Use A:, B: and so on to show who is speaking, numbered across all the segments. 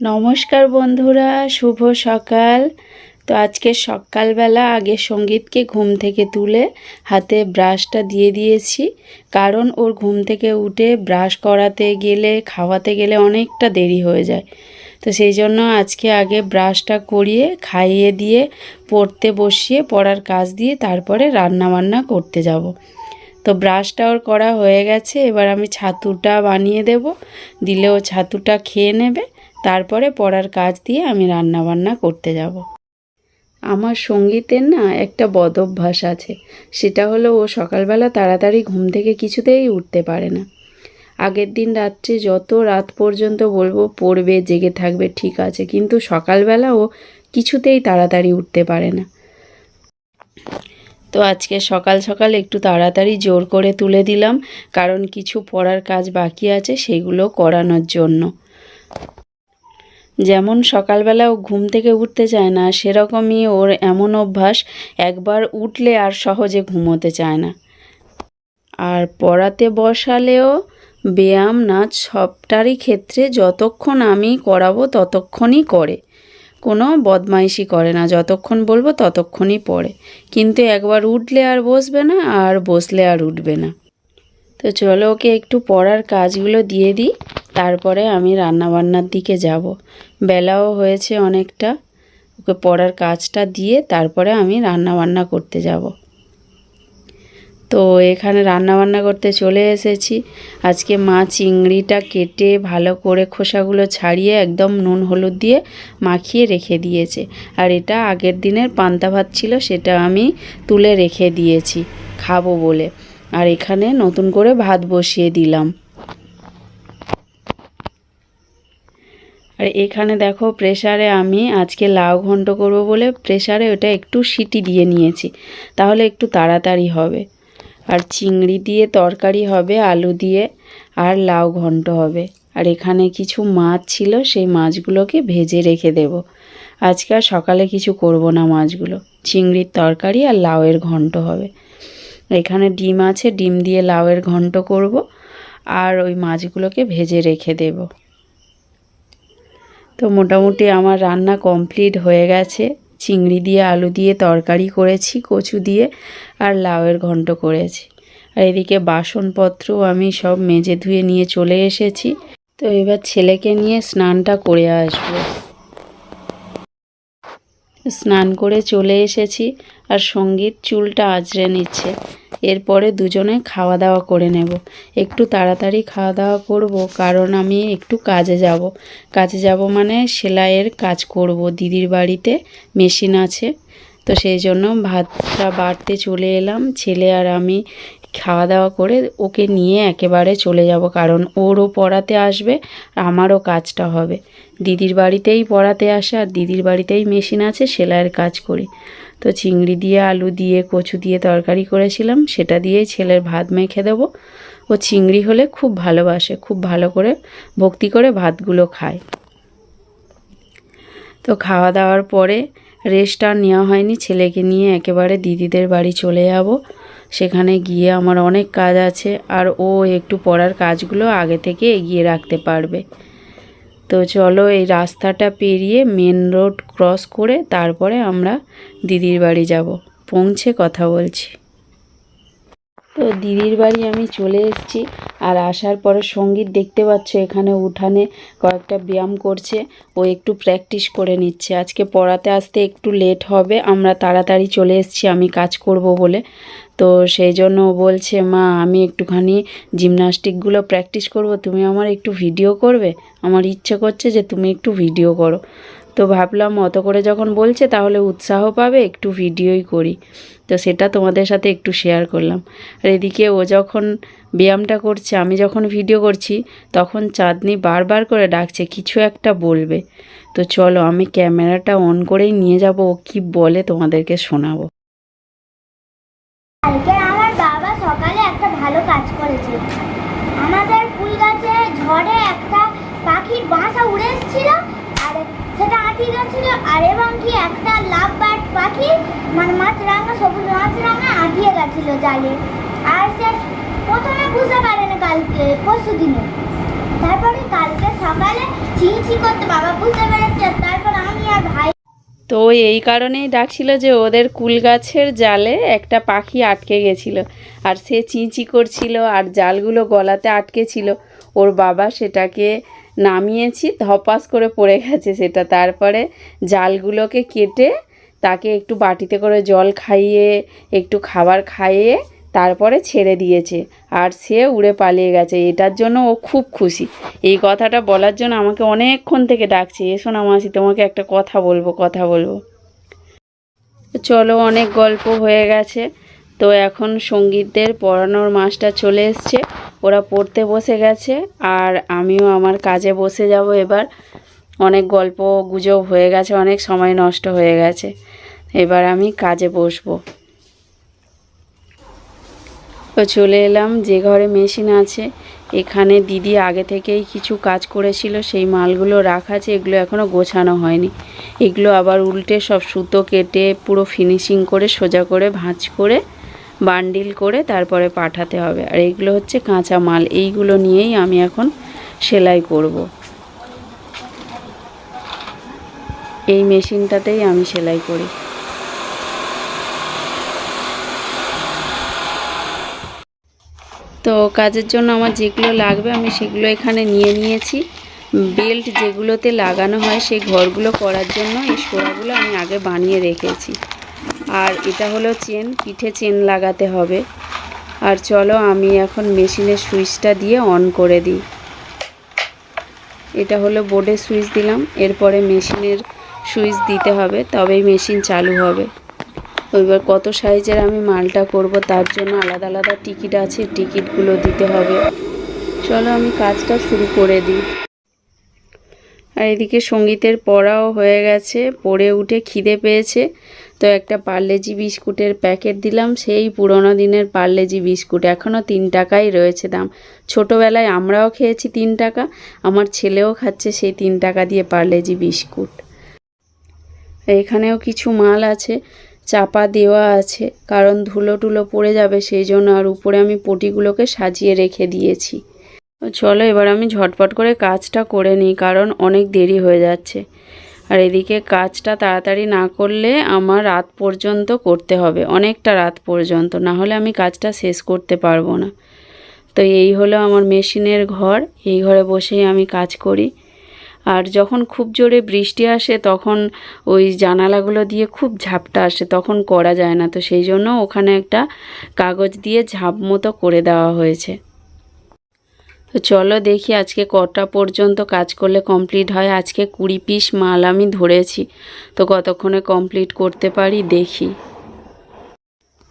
A: নমস্কার বন্ধুরা, শুভ সকাল। তো আজকে সকালবেলা আগে সঙ্গীতকে ঘুম থেকে তুলে হাতে ব্রাশটা দিয়ে দিয়েছি। কারণ ওর ঘুম থেকে উঠে ব্রাশ করাতে গেলে, খাওয়াতে গেলে অনেকটা দেরি হয়ে যায়। তো সেই জন্য আজকে আগে ব্রাশটা করিয়ে, খাইয়ে দিয়ে, পড়তে বসিয়ে, পড়ার কাজ দিয়ে তারপরে রান্না বান্না করতে যাব। তো ব্রাশটা ওর করা হয়ে গেছে, এবার আমি ছাতুটা বানিয়ে দেব। দিলে ও ছাতুটা খেয়ে নেবে। তারপরে পড়ার কাজ দিয়ে আমি রান্না বান্না করতে যাব। আমার সঙ্গীতের না একটা বদ অভ্যাস আছে, সেটা হলো ও সকালবেলা তাড়াতাড়ি ঘুম থেকে কিছুতেই উঠতে পারে না। আগের দিন রাত্রে যত রাত পর্যন্ত বলব পড়বে, জেগে থাকবে, ঠিক আছে, কিন্তু সকালবেলা ও কিছুতেই তাড়াতাড়ি উঠতে পারে না। তো আজকে সকাল সকাল একটু তাড়াতাড়ি জোর করে তুলে দিলাম, কারণ কিছু পড়ার কাজ বাকি আছে, সেগুলো করানোর জন্য। যেমন সকালবেলা ও ঘুম থেকে উঠতে চায় না, সেরকমই ওর এমন অভ্যাস, একবার উঠলে আর সহজে ঘুমোতে চায় না। আর পড়াতে বসালেও ব্যায়াম, নাচ সবটারই ক্ষেত্রে যতক্ষণ আমি করাবো ততক্ষণই করে। কোনো বদমাইশি করে না, যতক্ষণ বলব ততক্ষণই পড়ে। কিন্তু একবার উঠলে আর বসবে না, আর বসলে আর উঠবে না। তো চলো ওকে একটু পড়ার কাজগুলো দিয়ে দিই। তারপরে আমি রান্নাবান্নার দিকে যাব। বেলাও হয়েছে অনেকটা। ওকে পড়ার কাজটা দিয়ে তারপরে আমি রান্নাবান্না করতে যাব। তো এখানে রান্নাবান্না করতে চলে এসেছি। আজকে মা চিংড়িটা কেটে ভালো করে খোসাগুলো ছাড়িয়ে একদম নুন হলুদ দিয়ে মাখিয়ে রেখে দিয়েছে। আর এটা আগের দিনের পান্তা ভাত ছিল, সেটা আমি তুলে রেখে দিয়েছি, খাব বলে। আর এখানে নতুন করে ভাত বসিয়ে দিলাম। আর এখানে দেখো প্রেসারে আমি আজকে লাউ ঘন্ট করব বলে প্রেসারে ওটা একটু সিটি দিয়ে নিয়েছি। তাহলে একটু তাড়াতাড়ি হবে। আর চিংড়ি দিয়ে তরকারি হবে, আলু দিয়ে, আর লাউ ঘন্ট হবে। আর এখানে কিছু মাছ ছিল, সেই মাছগুলোকে ভেজে রেখে দেব। আজকে আর সকালে কিছু করব না মাছগুলো। চিংড়ির তরকারি আর লাউয়ের ঘন্ট হবে। এখানে ডিম আছে, ডিম দিয়ে লাউয়ের ঘন্ট করব। আর ওই মাছগুলোকে ভেজে রেখে দেব। তো মোটামুটি আমার রান্না কমপ্লিট হয়ে গেছে। চিংড়ি দিয়ে, আলু দিয়ে তরকারি করেছি, কচু দিয়ে আর লাউয়ের ঘন্ট করেছি। আর এদিকে বাসনপত্র আমি সব মেজে ধুয়ে নিয়ে চলে এসেছি। তো এবার ছেলেকে নিয়ে স্নানটা করে আসব। স্নান করে চলে এসেছি আর সংগীত চুলটা আঁচড়ে নিচ্ছে। এরপরে দুজনে খাওয়া দাওয়া করে নেব। একটু তাড়াতাড়ি খাওয়া দাওয়া করব, কারণ আমি একটু কাজে যাব। কাজে যাব মানে সেলাইয়ের কাজ করব। দিদির বাড়িতে মেশিন আছে, তো সেই জন্য ভাতটা বাড়তে চলে এলাম। ছেলে আর আমি খাওয়া দাওয়া করে ওকে নিয়ে একেবারে চলে যাব, কারণ ওরও পড়াতে আসবে, আমারও কাজটা হবে। দিদির বাড়িতেই পড়াতে আসে আর দিদির বাড়িতেই মেশিন আছে, সেলাইয়ের কাজ করি। তো চিংড়ি দিয়ে, আলু দিয়ে, কচু দিয়ে তরকারি করেছিলাম, সেটা দিয়েই ছেলের ভাত মেখে দেবো। ও চিংড়ি হলে খুব ভালোবাসে, খুব ভালো করে ভক্তি করে ভাতগুলো খায়। তো খাওয়া দাওয়ার পরে রেস্ট আর নেওয়া হয়নি, ছেলেকে নিয়ে একেবারে দিদিদের বাড়ি চলে যাব। সেখানে গিয়ে আমার অনেক কাজ আছে আর ও একটু পড়ার কাজগুলো আগে থেকে এগিয়ে রাখতে পারবে। তো চলো এই রাস্তাটা পেরিয়ে মেন রোড ক্রস করে তারপরে আমরা দিদির বাড়ি যাব। পৌঁছে কথা বলছি। তো দিদির বাড়ি আমি চলে এসেছি। আর আসার পরে সংগীত দেখতে পাচ্ছ, এখানে উঠানে কয়েকটা ব্যায়াম করছে। ও একটু প্র্যাকটিস করে নিচ্ছে। আজকে পড়াতে আসতে একটু লেট হবে, আমরা তাড়াতাড়ি চলে এসেছি, আমি কাজ করব বলে। তো সেই জন্য বলছে, মা, আমি একটুখানি জিমনাস্টিকগুলো প্র্যাকটিস করব, তুমি আমার একটু ভিডিও করবে? আমার ইচ্ছে করছে যে তুমি একটু ভিডিও করো। তো ভাবলাম, অত করে যখন বলছে তাহলে উৎসাহ পাবে, একটু ভিডিওই করি। তো সেটা তোমাদের সাথে একটু শেয়ার করলাম। আর এদিকে ও যখন ব্যায়ামটা করছে, আমি যখন ভিডিও করছি, তখন চাঁদনি বারবার করে ডাকছে, কিছু একটা বলবে। তো চলো, আমি ক্যামেরাটা অন করেই নিয়ে যাব, ও কী বলে তোমাদেরকে শোনাবো।
B: আর এবং কি একটা লাভ পাখি মানে মাছ রাঙা সবুজ মাছ রাঙা গেছিল জালে আর সে প্রথমে বুঝতে পারেনি কালকে, পরশু দিনে তারপরে কালকে সকালে চিনচি করতে বাবা বুঝতে পেরেছে, তারপর আমি আর ভাই
A: তো এই কারণেই ডাকছিল যে ওদের কুল গাছের জালে একটা পাখি আটকে গেছিল। আর সে চিঁচি করছিল আর জালগুলো গলাতে আটকে ছিল। ওর বাবা সেটাকে নামিয়েছি, ধপাস করে পড়ে গেছে সেটা। তারপরে জালগুলোকে কেটে তাকে একটু বাটিতে করে জল খাইয়ে, একটু খাবার খাইয়ে তারপরে ছেড়ে দিয়েছে। আর সে উড়ে পালিয়ে গেছে। এটার জন্য ও খুব খুশি। এই কথাটা বলার জন্য আমাকে অনেকক্ষণ থেকে ডাকছে। এসো না মাসি, তোমাকে একটা কথা বলব কথা বলব। চলো, অনেক গল্প হয়ে গেছে। তো এখন সঙ্গীতদের পড়ানোর মাস্টার চলে এসছে। ওরা পড়তে বসে গেছে। আর আমিও আমার কাজে বসে যাব এবার। অনেক গল্প গুজব হয়ে গেছে, অনেক সময় নষ্ট হয়ে গেছে। এবার আমি কাজে বসবো। তো চলে এলাম, যে ঘরে মেশিন আছে, এখানে দিদি আগে থেকেই কিছু কাজ করেছিল, সেই মালগুলো রাখা আছে, এগুলো এখনও গোছানো হয়নি। এগুলো আবার উল্টে সব সুতো কেটে পুরো ফিনিশিং করে, সোজা করে ভাঁজ করে বান্ডিল করে তারপরে পাঠাতে হবে। আর এইগুলো হচ্ছে কাঁচা মাল, এইগুলো নিয়েই আমি এখন সেলাই করব। এই মেশিনটাতেই আমি সেলাই করি। তো কাজের জন্য আমার যেগুলো লাগবে আমি সেগুলো এখানে নিয়ে নিয়েছি। বেল্ট যেগুলোতে লাগানো হয় সেই ঘরগুলো করার জন্য এই সোড়াগুলো আমি আগে বানিয়ে রেখেছি। আর এটা হলো চেন, পিঠে চেন লাগাতে হবে। আর চলো আমি এখন মেশিনের সুইচটা দিয়ে অন করে দিই। এটা হলো বোর্ডের সুইচ দিলাম, এরপরে মেশিনের সুইচ দিতে হবে, তবেই মেশিন চালু হবে। এবার কত সাইজের আমি মালটা করব, তার জন্য আলাদা আলাদা টিকিট আছে, টিকিটগুলো দিতে হবে। চলো আমি কাজটা শুরু করে দিই। আর এদিকে সঙ্গীতের পড়াও হয়ে গেছে, পড়ে উঠে খিদে পেয়েছে। তো একটা পার্লেজি বিস্কুটের প্যাকেট দিলাম, সেই পুরোনো দিনের পার্লেজি বিস্কুট এখনও তিন টাকাই রয়েছে দাম। ছোটোবেলায় আমরাও খেয়েছি তিন টাকা, আমার ছেলেও খাচ্ছে সেই তিন টাকা দিয়ে পার্লেজি বিস্কুট। এখানেও কিছু মাল আছে, চাপা দেওয়া আছে, কারণ ধুলো টুলো পড়ে যাবে সেই জন্য আর উপরে আমি পটিগুলোকে সাজিয়ে রেখে দিয়েছি। চলো এবার আমি ঝটপট করে কাজটা করে নিই, কারণ অনেক দেরি হয়ে যাচ্ছে। আর এদিকে কাজটা তাড়াতাড়ি না করলে আমার রাত পর্যন্ত করতে হবে, অনেকটা রাত পর্যন্ত, না হলে আমি কাজটা শেষ করতে পারব না। তো এই হলো আমার মেশিনের ঘর, এই ঘরে বসেই আমি কাজ করি। আর যখন খুব জোরে বৃষ্টি আসে, তখন ওই জানালাগুলো দিয়ে খুব ঝাপটা আসে, তখন করা যায় না। তো সেই জন্য ওখানে একটা কাগজ দিয়ে ঝাপ মতো করে দেওয়া হয়েছে। তো চলো দেখি আজকে কটা পর্যন্ত কাজ করলে কমপ্লিট হয়। আজকে কুড়ি পিস মাল আমি ধরেছি, তো কতক্ষণে কমপ্লিট করতে পারি দেখি।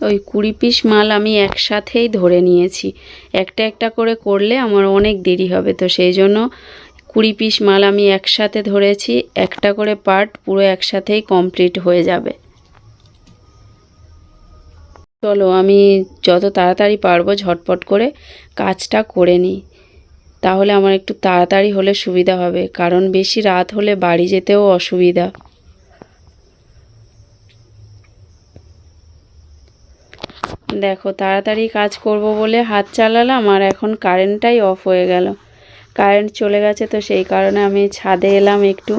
A: ওই কুড়ি পিস মাল আমি একসাথেই ধরে নিয়েছি। একটা একটা করে করলে আমার অনেক দেরি হবে, তো সেই জন্য কুড়ি পিস মাল আমি একসাথে ধরেছি, একটা করে পার্ট পুরো একসাথেই কমপ্লিট হয়ে যাবে। চলো, আমি যত তাড়াতাড়ি পারব ঝটপট করে কাজটা করে নিই। তাহলে আমার একটু তাড়াতাড়ি হলে সুবিধা হবে, কারণ বেশি রাত হলে বাড়ি যেতেও অসুবিধা। দেখো, তাড়াতাড়ি কাজ করব বলে হাত চালালাম আর এখন কারেন্টটাই অফ হয়ে গেল। কারেন্ট চলে গেছে, তো সেই কারণে আমি ছাদে এলাম একটু।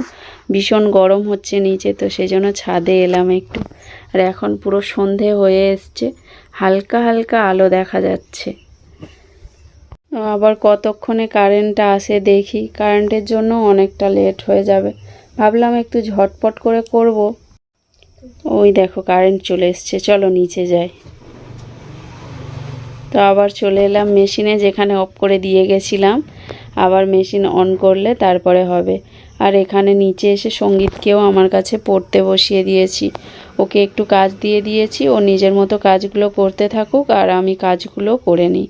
A: ভীষণ গরম হচ্ছে নিচে, তো সেই জন্য ছাদে এলাম একটু। আর এখন পুরো সন্ধে হয়ে এসছে, হালকা হালকা আলো দেখা যাচ্ছে। আবার কতক্ষণে কারেন্টটা আসে দেখি, কারেন্টের জন্য অনেকটা লেট হয়ে যাবে। ভাবলাম একটু ঝটপট করে করব। ওই দেখো কারেন্ট চলে এসছে, চলো নিচে যাই। তো আবার চলে এলাম মেশিনে, যেখানে অফ করে দিয়ে গেছিলাম। আবার মেশিন অন করলে তারপরে হবে। আর এখানে নিচে এসে সঙ্গীতকেও আমার কাছে পড়তে বসিয়ে দিয়েছি। ওকে একটু কাজ দিয়ে দিয়েছি, ও নিজের মতো কাজগুলো করতে থাকুক আর আমি কাজগুলো করে নিই।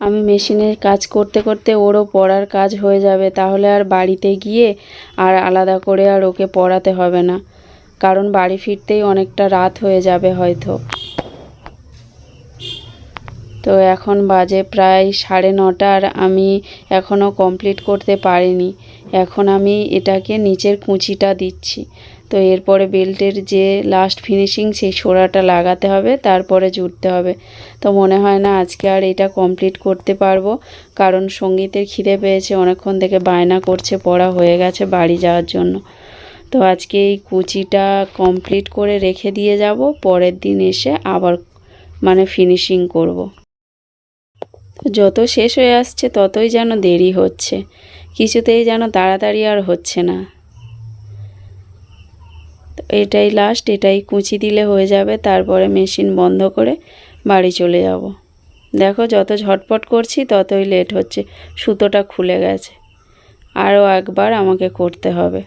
A: আমি মেশিনের কাজ করতে করতে ওরও পড়ার কাজ হয়ে যাবে, তাহলে আর বাড়িতে গিয়ে আর আলাদা করে আর ওকে পড়াতে হবে না। কারণ বাড়ি ফিরতেই অনেকটা রাত হয়ে যাবে হয়তো। তো এখন বাজে প্রায় সাড়ে নটার আমি এখনও কমপ্লিট করতে পারিনি। এখন আমি এটাকে নিচের কুঁচিটা দিচ্ছি। তো এরপরে বেল্টের যে লাস্ট ফিনিশিং সেই সোড়াটা লাগাতে হবে, তারপরে জুড়তে হবে। তো মনে হয় না আজকে আর এটা কমপ্লিট করতে পারব, কারণ সঙ্গীতের খিদে পেয়েছে, অনেকক্ষণ থেকে বায়না করছে, পড়া হয়ে গেছে বাড়ি যাওয়ার জন্য। তো আজকে এই কুচিটা কমপ্লিট করে রেখে দিয়ে যাব, পরের দিন এসে আবার মানে ফিনিশিং করব। যত শেষ হয়ে আসছে, ততই যেন দেরি হচ্ছে। কিছুতেই যেন তাড়াতাড়ি আর হচ্ছে না। এটাই লাস্ট এটাই কুচি দিলে হয়ে যাবে, তারপরে মেশিন বন্ধ করে বাড়ি চলে যাব। দেখো যত ঝটপট করছি, ততই লেট হচ্ছে। সুতোটা খুলে গেছে। আরও একবার আমাকে করতে হবে।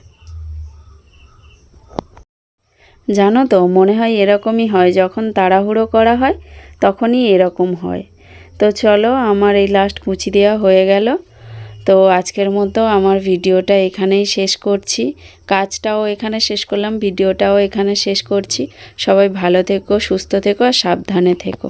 A: জানো তো, মনে হয় এরকমই হয়, যখন তাড়াহুড়ো করা হয়, তখনই এরকম হয়। তো চলো, আমার এই লাস্ট কুচি দেওয়া হয়ে গেল। তো আজকের মতো আমার ভিডিওটা এখানেই শেষ করছি। কাজটাও এখানে শেষ করলাম, ভিডিওটাও এখানে শেষ করছি। সবাই ভালো থেকো, সুস্থ থেকো আর সাবধানে থেকো।